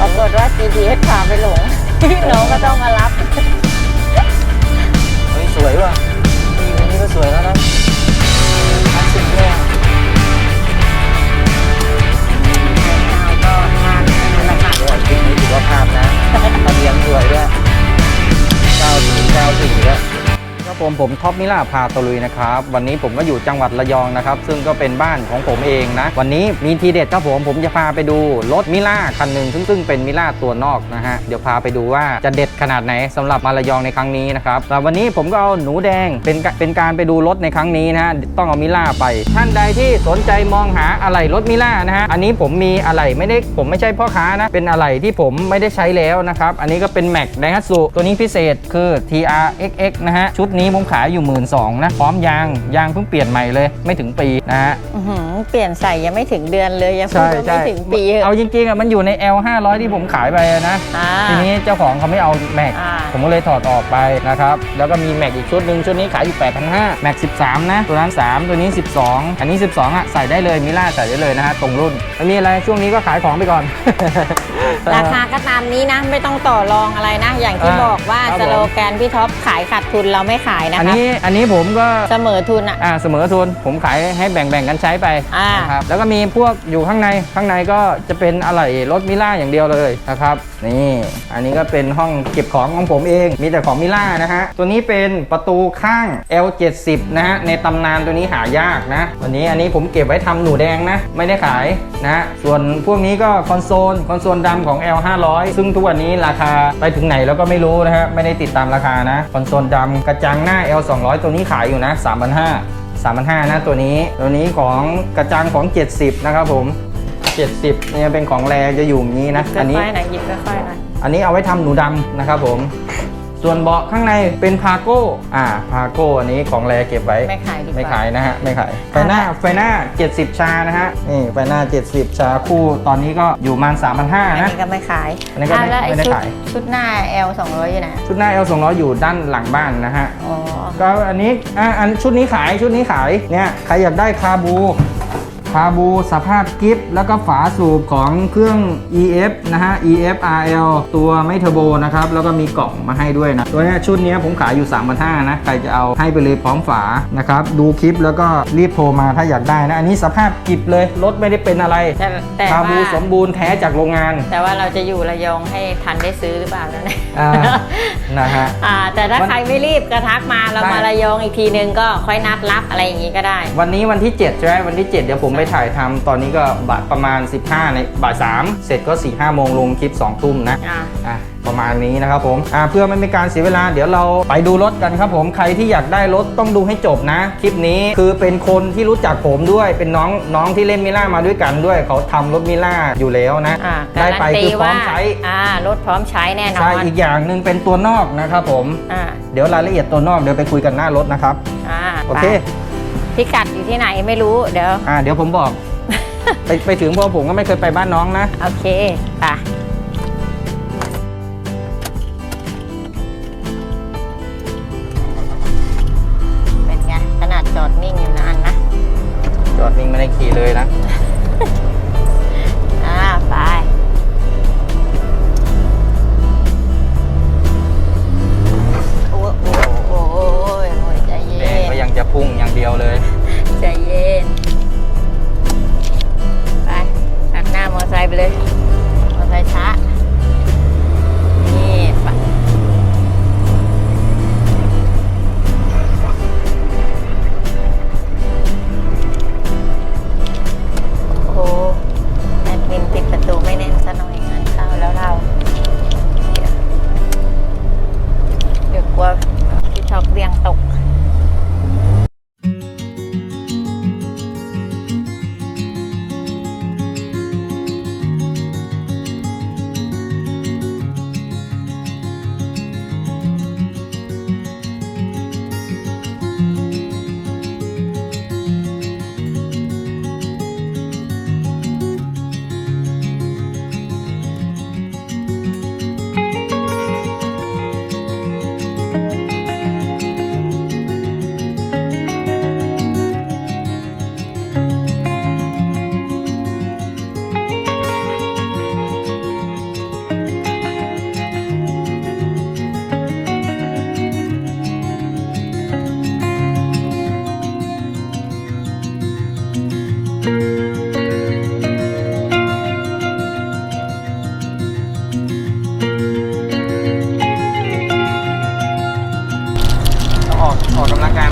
ปรากฏว่า GPS พาไปหลง น้องก็ต้องมารับ เฮ้ยสวยว่ะนี่อันนี้ก็สวยแล้วนะคลาสสิกเลยอะก็งานนั่นแหละค่ะโอ้ยคลิปนี้ถือว่าภาพนะทะเบียนสวยด้วย94 94ด้วยครับ ผมผมท็อปมิล่าพาตะลุยนะครับวันนี้ผมก็อยู่จังหวัดระยองนะครับซึ่งก็เป็นบ้านของผมเองนะ วันนี้มีทีเด็ดครับผมผมจะพาไปดูรถมิล่าคันหนึ่งซึ่งซึ่งเป็นมิล่าตัวนอกนะฮะเดี๋ยวพาไปดูว่าจะเด็ดขนาดไหนสำหรับมาระยองในครั้งนี้นะครับแต่วันนี้ผมก็เอาหนูแดงเป็นเป็นการไปดูรถในครั้งนี้นะฮะต้องเอามิล่าไป ท่านใดที่สนใจมองหาอะไหล่รถมิล่านะฮะอันนี้ผมมีอะไหล่ไม่ได้ผมไม่ใช่พ่อค้านะเป็นอะไหล่ที่ผมไม่ได้ใช้แล้วนะครับอันนี้ก็เป็นแม็กไดฮัตสุตัวนี้พิเศษคือ TRXX นะฮะชุดนี้ผมขายอยู่1 2ื่นนะพร้อมยางยางเพิ่งเปลี่ยนใหม่เลยไม่ถึงปีนะฮะอื้อหือเปลี่ยนใส่ยังไม่ถึงเดือนเลยยังพูดว่าไม่ถึงปีเลยเอาจริงๆอะมันอยู่ใน L 500ที่ผมขายไปอะนะอ่า ทีนี้เจ้าของเขาไม่เอาแม็ก อ่า ผมก็เลยถอดออกไปนะครับ แล้วก็มีแม็กอีกชุดหนึ่งชุดนี้ขายอยู่ 8,500แม็ก13 นะ ตัวนั้น 3 ตัวนี้ 12 อันนี้ 12อะใส่ได้เลยมิล่าใส่ได้เลยนะฮะตรงรุ่นไม่มีอะไรช่วงนี้ก็ขายของไปก่อน ราคาก็ตามนี้นะ ไม่ต้องต่อรองอะไรนะ อย่างที่อ่าบอกว่าครับสโลแกนพี่ท็อปขายขาดทุนเราไม่ขายนะอันครับนี้อันนี้ผมก็ เสมอทุนอะ อ่าเสมอทุนผมขายให้แบ่งๆกันใช้ไปอ่านนะครับแล้วก็มีพวกอยู่ข้างในข้างในก็จะเป็นอะไหล่รถมิล่าอย่างเดียวเลยนะครับ นี่ อันนี้ก็เป็นห้องเก็บของของผมเอง มีแต่ของมิล่านะฮะ ตัวนี้เป็นประตูข้าง L70 นะฮะ ในตำนานตัวนี้หายากนะ วันนี้อันนี้ผมเก็บไว้ทำหนูแดงนะ ไม่ได้ขายนะ ส่วนพวกนี้ก็คอนโซล คอนโซลดำของ L500 ซึ่งทุกวันนี้ราคาไปถึงไหนแล้วก็ไม่รู้นะฮะ ไม่ได้ติดตามราคานะ คอนโซลดำกระจังหน้า L200 ตัวนี้ขายอยู่นะ3,500 3,500นะตัวนี้ ตัวนี้ของกระจังของ 70 นะครับผม 70เนี่ยเป็นของแรงจะอยู่อย่างนี้นะ อันนี้อยๆหน่อยหยิบค่อยๆหน่อย อันนี้เอาไว้ทำหนูดำนะครับผม ส่วนเบาะข้างในเป็นพาโก้อ่าพาโก้อันนี้ของแรเก็บไว้ ไม่ขายดีกว่าไม่ขายนะฮะไม่ขายไฟหน้าไฟหน้า 70 ชานะฮะนี่ไฟหน้า 70 ชาคู่ตอนนี้ก็อยู่ประมาณอัน3,500นะนี้ก็ไม่ขายอันนี้ก็ไม่อะแล้วไอ้ไม่ได้ชุดขายชุดหน้า L 200อยู่ไหนชุดหน้า L 200อยู่ด้านหลังบ้านนะฮะอ๋อก็อันนี้อะอันชุดนี้ขายชุดนี้ขายเนี่ยใครอยากได้คาบู คาบูสภาพกิฟต์แล้วก็ฝาสูบของเครื่อง EF นะฮะ EF RL ตัวไม่เทอร์โบนะครับ แล้วก็มีกล่องมาให้ด้วยนะ ตัวเนี้ยชุดเนี้ยผมขายอยู่ 3 5 0 0นะ ใครจะเอาให้ไปเลยพร้อมฝานะครับ ดูคลิปแล้วก็รีบโทรมาถ้าอยากได้นะ อันนี้สภาพกิฟเลย รถไม่ได้เป็นอะไรแต่แต่คาว่าบูสมบูรณ์แท้จากโรงงาน แต่ว่าเราจะอยู่ระยองให้ทันได้ซื้อหรือเปล่านั่นเองอ่านะฮะอ่าแต่ถ้าวันใครไม่รีบก็ทักมาเราได้มาระยองอีกทีนึงก็ค่อยนัดรับอะไรอย่างงี้ก็ได้ วันนี้วันที่7ใช่ไหมวันที่ 7 เดี๋ยวผมไปถ่ายทำตอนนี้ก็บ่ายประมาณ 15ในบ่าย3เสร็จก็4 5โมงลงคลิป2ทุ่มนะ อ่าอะประมาณนี้นะครับผมอะเพื่อไม่เป็นการเสียเวลา เดี๋ยวเราไปดูรถกันครับผมใครที่อยากได้รถต้องดูให้จบนะ คลิปนี้คือเป็นคนที่รู้จักผมด้วย เป็นน้องน้องที่เล่นมิล่ามาด้วยกันด้วย เขาทำรถมิล่าอยู่แล้วนะ อ่าได้ไปการันตีคือพร้อว่ามใช้อ่ารถพร้อมใช้แน่นอใช่นอีกอย่างหนึ่งเป็นตัวนอกนะครับผม อ่าเดี๋ยวรายละเอียดตัวนอกเดี๋ยวไปคุยกันหน้ารถนะครับ อ่าโอเค ไป พิกัดอยู่ที่ไหนไม่รู้เดี๋ยว อ่าเดี๋ยวผมบอก ไปไปถึงเพราะผมก็ไม่เคยไปบ้านน้องนะ โอเคไปเ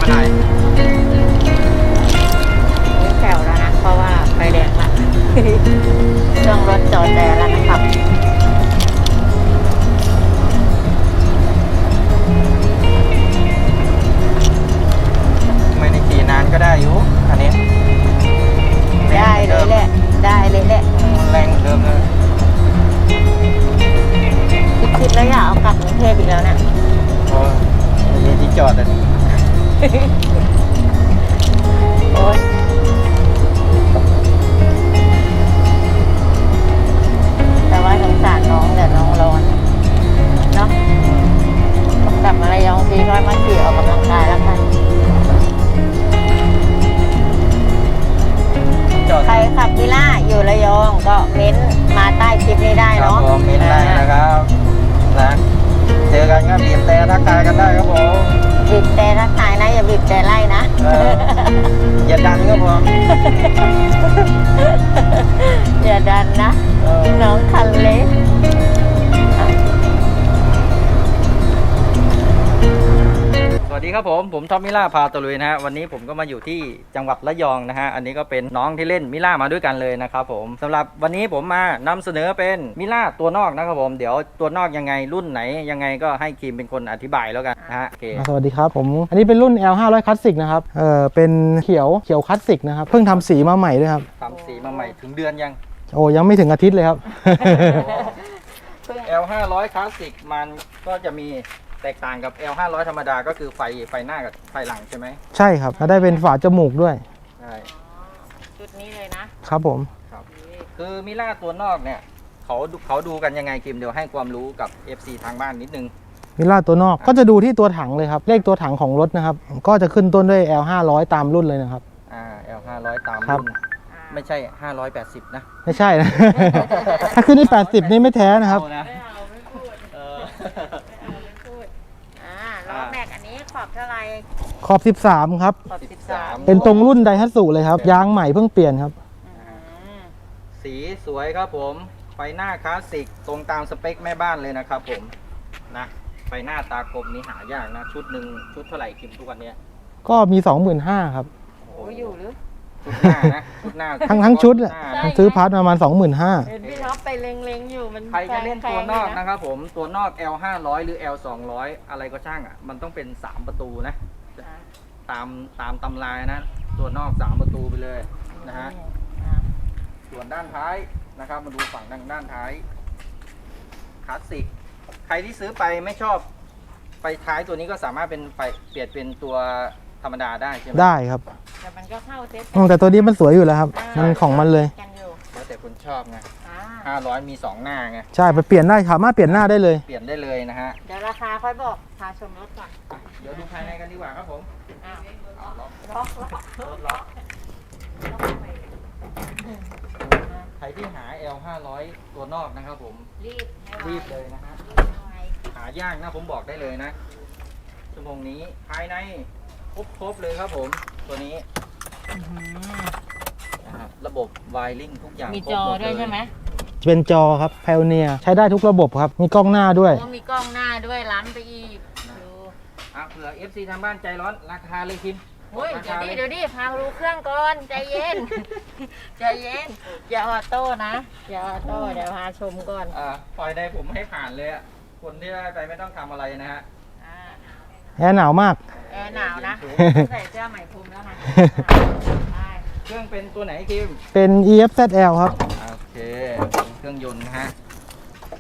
หนี่แถวแล้วนะ เพราะว่าไฟแดงละช่องรถจอดแต่แล้วนะครับไม่ได้ขี่นานก็ได้อยู่อันนี้ได้เลยแหละ ได้เลยแหละแรงเหมือนเดิมเลยคิดแล้วอยากเอากลับกรุงเทพอีกแล้วเนี่ยโอ้ยที่จอดอัน โอ๊ยแต่ว่าสงสารน้องเดี๋ยวน้องร้อนเนาะกลับมาระยองทีก็มาขี่ออกกำลังกายแล้วกัน จอดใครขับวิล่าอยู่ระยองก็เม้นมาใต้คลิปนี้ได้ครับเนาะผมมินได้นะครับนะเจอกันก็บีบแต่ทักทายกันได้ครับผม บีบแต่รักทายนะ อย่าบีบแต่ไล่นะ ครับผม ผมท็อปมิล่าพาตะลุยนะฮะ วันนี้ผมก็มาอยู่ที่จังหวัดระยองนะฮะ อันนี้ก็เป็นน้องที่เล่นมิล่ามาด้วยกันเลยนะครับผมสำหรับวันนี้ผมมานำเสนอเป็นมิล่าตัวนอกนะครับผม เดี๋ยวตัวนอกยังไงรุ่นไหนยังไงก็ให้คีมเป็นคนอธิบายแล้วกันนะฮะโอเคอ่าสวัสดีครับผม อันนี้เป็นรุ่น L 5 0 0คลาสสิกนะครับ เออเป็นเขียวเขียวคลาสสิกนะครับ เพิ่งทำสีมาใหม่ด้วยครับทำสีมาใหม่ถึงเดือนยัง โอ้ยังไม่ถึงอาทิตย์เลยครับ L 5 0 0คลาสสิกมันก็จะมี แตกต่างกับ L 5 0 0 ธรรมดาก็คือไฟไฟหน้ากับไฟหลังใช่ไหมใช่ครับแล้วได้เป็นฝาจมูกด้วยใช่ชุดนี้เลยนะครับผมครับคือมิล่าตัวนอกเนี่ยเขาดูเขาดูกันยังไงคิมเดี๋ยวให้ความรู้กับ FC ทางบ้านนิดนึง มิล่าตัวนอกก็จะดูที่ตัวถังเลยครับ เลขตัวถังของรถนะครับ ก็จะขึ้นต้นด้วย L 5 0 0 ตามรุ่นเลยนะครับ อ่า L 500 ตามครับรุ่นไม่ใช่ 580 นะ ไม่ใช่นะ ถ้าขึ้นที่80 นี่ไม่แท้นะครับ เอานะ ไม่เอาไม่พูด เออ ไม่เอาไม่พูด อ่าล้อแม็กอันนี้ขอบเท่าไหร่ ขอบ 13 ครับ ขอบสิบสามเป็นตรงรุ่นไดฮัตสุเลยครับ ยางใหม่เพิ่งเปลี่ยนครับ สีสวยครับผม ไฟหน้าคลาสสิกตรงตามสเปคแม่บ้านเลยนะครับผมนะ ไฟหน้าตากลมนี่หายากนะ ชุดหนึ่งชุดเท่าไหร่คิมทุกวันเนี้ยก็มี 25,000ครับ โอ้อยู่หรือ ชุดหน้านะ ชุดหน้าทั้งทั้งชุดอะหน้าใช่ ซื้อพาร์ทประมาณ 25,000 เห็นพี่ท็อปไปเล็งๆอยู่มันใครจะเล่นตัวนอกแพงๆยู่นะครับผมตัวนอก L 500หรือ L 200อะไรก็ช่างอะ มันต้องเป็น 3 ประตูนะอ่า ตามตามตำรายนะ ตัวนอก3ประตูไปเลยนะฮะ อ่าส่วนด้านท้ายนะครับ มาดูฝั่งด้านด้านท้ายคลาสสิก ใครที่ซื้อไปไม่ชอบไฟท้ายตัวนี้ก็สามารถเป็นไฟเปลี่ยนเป็นตัวธรรมดาได้ใช่ไหมได้ครับแต่มันก็เข้าเซ็ตอืมแต่ตัวนี้มันสวยอยู่แล้วครับ มันของมันเลย กันอยู่แล้วแต่คุณชอบไงอ่า 500 มี 2 หน้าไง ใช่ไปเปลี่ยนได้สามารถเปลี่ยนหน้าได้เลย เปลี่ยนได้เลยนะฮะ เดี๋ยวราคาค่อยบอกพาชมรถก่อนอะเดี๋ยวดูภายในกันดีกว่าครับผมอ้าวเอาล็อกล็อกล็อกรถล็อกใครที่หา L 500ตัวนอกนะครับผม รีบให้ไวรีบเลยนะฮะรีบให้ไวหายากนะผมบอกได้เลยนะชั่วโมงนี้ภายในครบครบเลยครับผม ตัวนี้นะครับระบบไวริงทุกอย่างมีครบจอหดด้วยเลใช่ไหม เป็นจอครับ p พ o เนียใช้ได้ทุกระบบครับ มีกล้องหน้าด้วยโอ้มีกล้องหน้าด้วยล้ำไปอีกดูอะเผื่อ FC ทางบ้านใจร้อนราคาเลยคิมโอ้ยราเดี๋ยวคาดิเลยเดี๋ยวดิพาดูเครื่องก่อนใจเย็น ใจเย็น อย่าออโต้นะ อย่าออโต้เดี๋ยวพาชมก่อนอ่าปล่อยในผมให้ผ่านเลยอะคนที่ได้ไปไม่ต้องทำอะไรนะฮะอ่าแอร์หนาวมาก แอร์หนาวนะ ใส่เสื้อไหมพรมแล้วนะได้เครื่องเป็นตัวไหนคิมเป็น EFZL ครับโอ เคเป็นเครื่องยนต์นะฮะ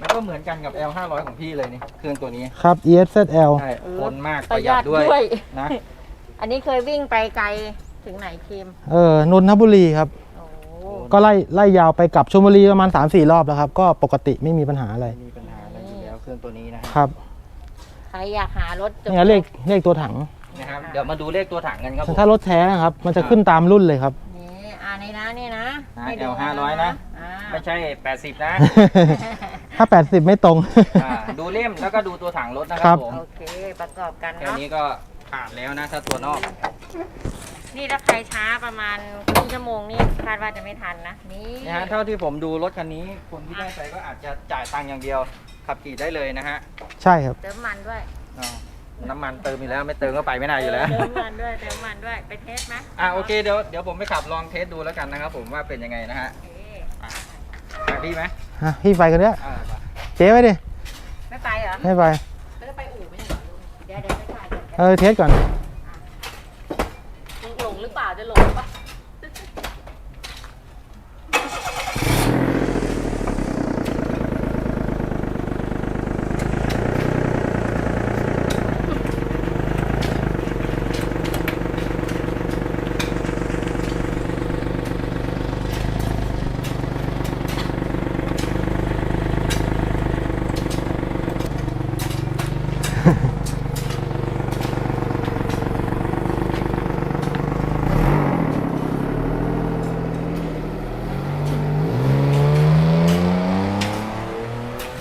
มันก็เหมือนกันกับ L 500ของพี่เลยนี่ เครื่องตัวนี้ ครับ EFZL ใช่ทนมากปประระหหยัยัดดด้วยด้วยนะ อันนี้เคยวิ่งไปไกลถึงไหนคิมเออนนทบุรีครับ โอ้ก็ไล่ไล่ยาวไปกลับชลบุรีประมาณ 3-4 รอบแล้วครับ ก็ปกติไม่มีปัญหาอะไร ไม่มีปัญหาอะไรอยู่แล้วเครื่องตัวนี้นะฮะ ครับใครอยากหารถจบเนี่ยเลขเลขตัวถัง นะครับ เดี๋ยวมาดูเลขตัวถังกันครับผม ถ้ารถแท้นะครับ มันจะขึ้นตามรุ่นเลยครับ นี่อ่านี่นะนี่นะนะให้ดู L 500นะอ่า ไม่ใช่ 80 นะถ้า 80 ไม่ตรง อ่าดูเล่มแล้วก็ดูตัวถังรถนะคครัรับบ ผมโอเค ประกอบกันแค่เนาะนี้ก็ผ่านแล้วนะ ถ้าตัวนอก นี่ถ้าใครช้าประมาณครึ่งชั่วโมงนี่คาดว่าจะไม่ทันนะนี่นะฮะเท่าที่ผมดูรถคันนี้ คนที่ได้ไปก็อาจจะจ่ายตังค์อย่างเดียว ขับขี่ได้เลยนะฮะใช่ครับ เติมมันด้วยอ๋อน้ำมันเติมอีกแล้วไม่เติมก็ไปไม่ได้อยู่แล้ว เติมมันด้วยเติมมันด้วยไปเทสไหมอะโอเคเดี๋ยวเดี๋ยวผมไปขับลองเทสดูแล้วกันนะครับผมว่าเป็นยังไงนะฮะ โอเคอะ พี่ไหมฮะพี่ไปกันเนี่ยอ่าไปเจ๊ไปดิไม่ไปเหรอไม่ไปแล้วจะไปอู่ไม่ใช่เหรอเดี๋ยวเดี๋ยวไปถ่ายก่อนเออเทสก่อน หลงหรือเปล่าจะหลงปะ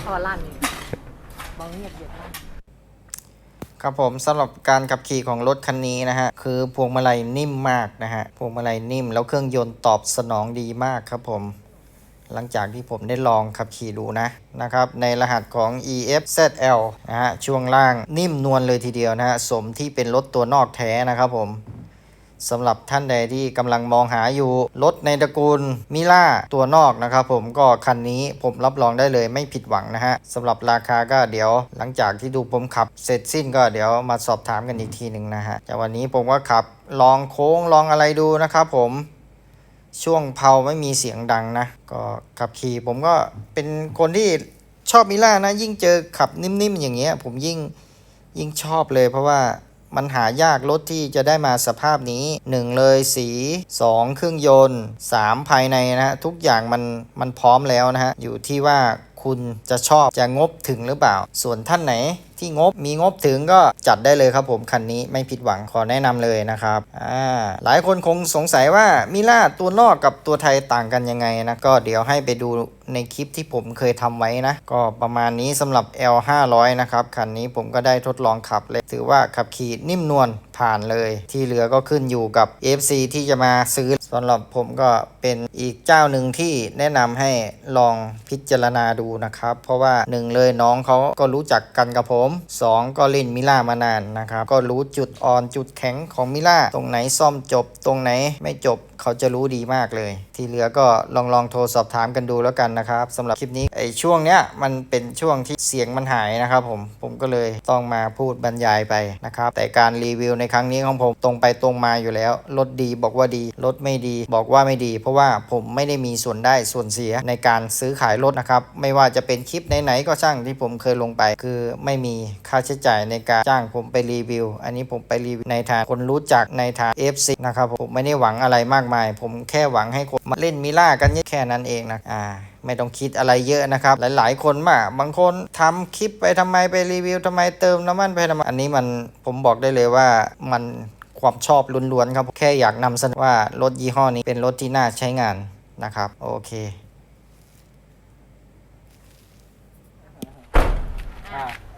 พอลั่น บองเงียบเยอะมากครับผมสำหรับการขับขี่ของรถคันนี้นะฮะ คือพวงมาลัยนิ่มมากนะฮะ พวงมาลัยนิ่มแล้วเครื่องยนต์ตอบสนองดีมากครับผม หลังจากที่ผมได้ลองขับขี่ดูนะนะครับ ในรหัสของ EFZL นะฮะ ช่วงล่างนิ่มนวลเลยทีเดียวนะฮะ สมที่เป็นรถตัวนอกแท้นะครับผม สำหรับท่านใดที่กำลังมองหาอยู่รถในตระกูลมิล่าตัวนอกนะครับผมก็คันนี้ผมรับรองได้เลยไม่ผิดหวังนะฮะสำหรับราคาก็เดี๋ยวหลังจากที่ดูผมขับเสร็จสิ้นก็เดี๋ยวมาสอบถามกันอีกทีหนึ่งนะฮะแต่วันนี้ผมก็ขับลองโค้งลองอะไรดูนะครับผมช่วงเพาไม่มีเสียงดังนะ ก็ขับขี่ผมก็เป็นคนที่ชอบมิล่านะ ยิ่งเจอขับนิ่มๆอย่างเงี้ยผมยิ่งยิ่งชอบเลยเพราะว่า มันหายากรถที่จะได้มาสภาพนี้ 1 เลยสี 2 เครื่องยนต์ 3 ภายในนะฮะทุกอย่างมันมันพร้อมแล้วนะฮะอยู่ที่ว่าคุณจะชอบจะงบถึงหรือเปล่า ส่วนท่านไหนที่งบมีงบถึงก็จัดได้เลยครับผมคันนี้ไม่ผิดหวังขอแนะนำเลยนะครับอ่าหลายคนคงสงสัยว่ามิล่าตัวนอกกับตัวไทยต่างกันยังไงนะก็เดี๋ยวให้ไปดูในคลิปที่ผมเคยทำไว้นะ ก็ประมาณนี้สำหรับ L 5 0 0นะครับคันนี้ผมก็ได้ทดลองขับเลย ถือว่าขับขี่นิ่มนวลผ่านเลย ที่เหลือก็ขึ้นอยู่กับ FC ที่จะมาซื้อสำหรับผมก็เป็นอีกเจ้าหนึ่งที่แนะนำให้ลองพิจารณาดูนะครับ เพราะว่าหนึ่งเลยน้องเขาก็รู้จักกันกับผม2 ก็เล่นมิล่ามานานนะครับ ก็รู้จุดอ่อนจุดแข็งของมิล่าตรงไหนซ่อมจบ ตรงไหนไม่จบเขาจะรู้ดีมากเลย ที่เหลือก็ลองลองโทรสอบถามกันดูแล้วกันนะครับสำหรับคลิปนี้ไอช่วงเนี้ยมันเป็นช่วงที่เสียงมันหายนะครับผมผมก็เลยต้องมาพูดบรรยายไปนะครับ แต่การรีวิวในครั้งนี้ของผมตรงไปตรงมาอยู่แล้วรถดีบอกว่าดีรถไม่ดีบอกว่าไม่ดี เพราะว่าผมไม่ได้มีส่วนได้ส่วนเสียในการซื้อขายรถนะครับ ไม่ว่าจะเป็นคลิปไหนๆก็ช่างที่ผมเคยลงไป คือไม่มีค่าใช้จ่ายในการจ้างผมไปรีวิว อันนี้ผมไปรีวิวในฐานคนรู้จักในฐาน FC นะครับผมไม่ได้หวังอะไรมากมาย ผมแค่หวังให้คนมาเล่นมิล่ากันแค่นั้นเองนะอ่าไม่ต้องคิดอะไรเยอะนะครับ หลาย ๆ คนมาบางคนทำคลิปไปทำไมไปรีวิวทำไมเติมน้ำมันไปทำไมอันนี้มันผมบอกได้เลยว่ามันความชอบล้วนๆครับ แค่อยากนำเสนอว่ารถยี่ห้อนี้เป็นรถที่น่าใช้งานนะครับ โอเค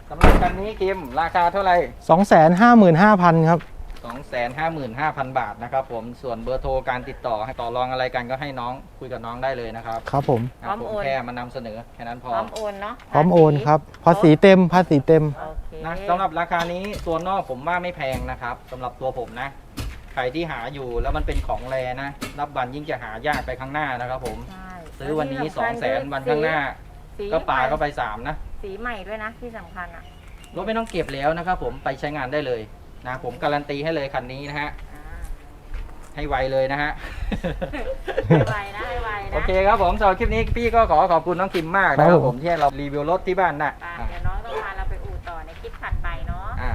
สำหรับคันนี้คิมราคาเท่าไหร่ 255,000 ครับ 255,000 บาทนะครับผมส่วนเบอร์โทรการติดต่อให้ต่อรองอะไรกันก็ให้น้องคุยกับน้องได้เลยนะครับครับผมคพร้รัอบมผมโอนแค่มานำเสนอแค่นั้นพพอร้อมโอนเนาะพร้อมโอนครับภาษีเต็มภาษีเต็ม โอเคนะสำหรับราคานี้ตัวนอกผมว่าไม่แพงนะครับสำหรับตัวผมนะ ใครที่หาอยู่แล้วมันเป็นของแรนะ รับบันยิ่งจะหายากไปข้างหน้านะครับผม ใช่ซื้อวันนี้และ2 0 0 0 0 0 วันข้างหน้า สีก็ปาเข้าใหไปม่3นะ สีใหม่ด้วยนะที่สำคัญอะรถไม่ต้องเก็บแล้วนะครับผมไปใช้งานได้เลยนะผมการันตีให้เลยคันนี้นะฮะอ่าให้ไวเลยนะฮะ ให้ไวนะให้ไวนะโอเคครับผมสำหรับคลิปนี้พี่ก็ขอขอบคุณน้องคิมมากนะคครัรับบผม ผมที่ให้เรารีวิวรถที่บ้านนะไปอะเดี๋ยวน้องต้องพาเราไปอู่ต่อในคลิปถัดไปเนาะ อ่า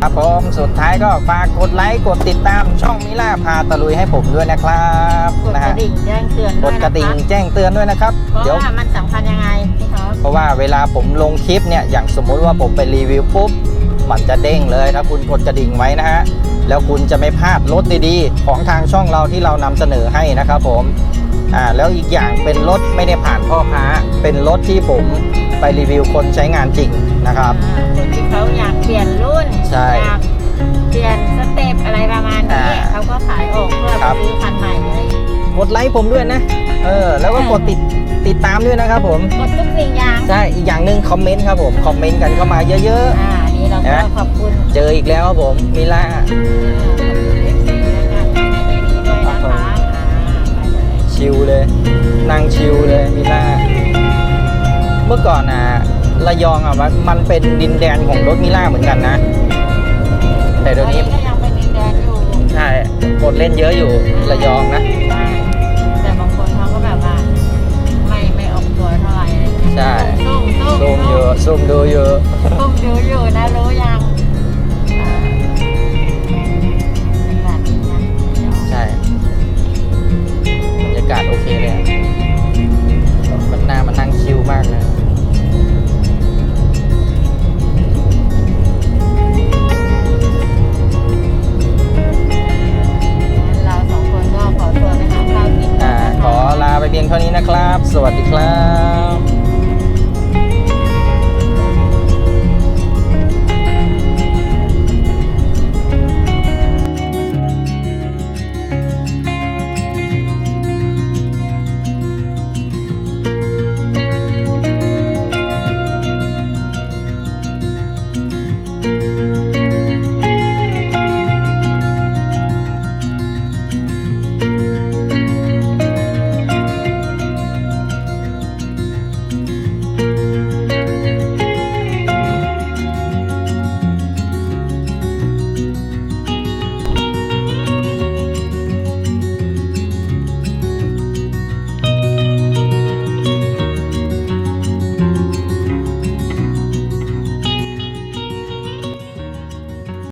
ครับผมสุดท้ายก็ฝากกดไลค์กดติดตามช่องมิล่าพาตะลุยให้ผมด้วยนะครับกดนะกฮะระดิ่งแจ้งเตือนกด้วยดนะคะกระดิ่งแจ้งเตือนด้วยนะครับ เพราะเดี๋ยว ว่ามัน เพราะว่าเวลาผมลงคลิปเนี่ยอย่างสมมุติว่าผมไปรีวิวปุ๊บมันจะเด้งเลยถ้าคุณกดกระดิ่งไว้นะฮะแล้วคุณจะไม่พลาดรถดีๆ ของทางช่องเราที่เรานำเสนอให้นะครับผมอ่าแล้วอีกอย่างเป็นรถไม่ได้ผ่านพ่อค้า เป็นรถที่ผมไปรีวิวคนใช้งานจริงนะครับอ่าคนที่เขาอยากเปลี่ยนรุ่นใช่อยากเปลี่ยนสเต็ปอะไรประมาณนี้อ่าเขาก็ขายออกเพื่อคไปรับซื้อคันใหม่เลยกดไลค์ผมด้วยนะเออแล้วก็กดติด ติดตามด้วยนะครับผมกดทุกสิ่งอย่างใช่อีกอย่างหนึ่งคอมเมนต์ครับผมคอมเมนต์กันเข้ามาเยอะๆอ่านี่เราก็ขอบคุณเจออีกแล้วครับผมมิล่าชิลเลยนั่งชิลเลยมิล่าเมื่อก่อนอะระยองอะมันเป็นดินแดนของรถมิล่าเหมือนกันนะ แต่ตอนนี้ยังเป็นดินแดนอยู่ใช่กดเล่นเยอะอยู่ระยองนะ ใช่ส้มส้มเยอะส้มดูเยอะส้มดูอยู่นะรู้ยังใช่บรรยากาศโอเคเลยมันน่ามานั่งคิวมากเลย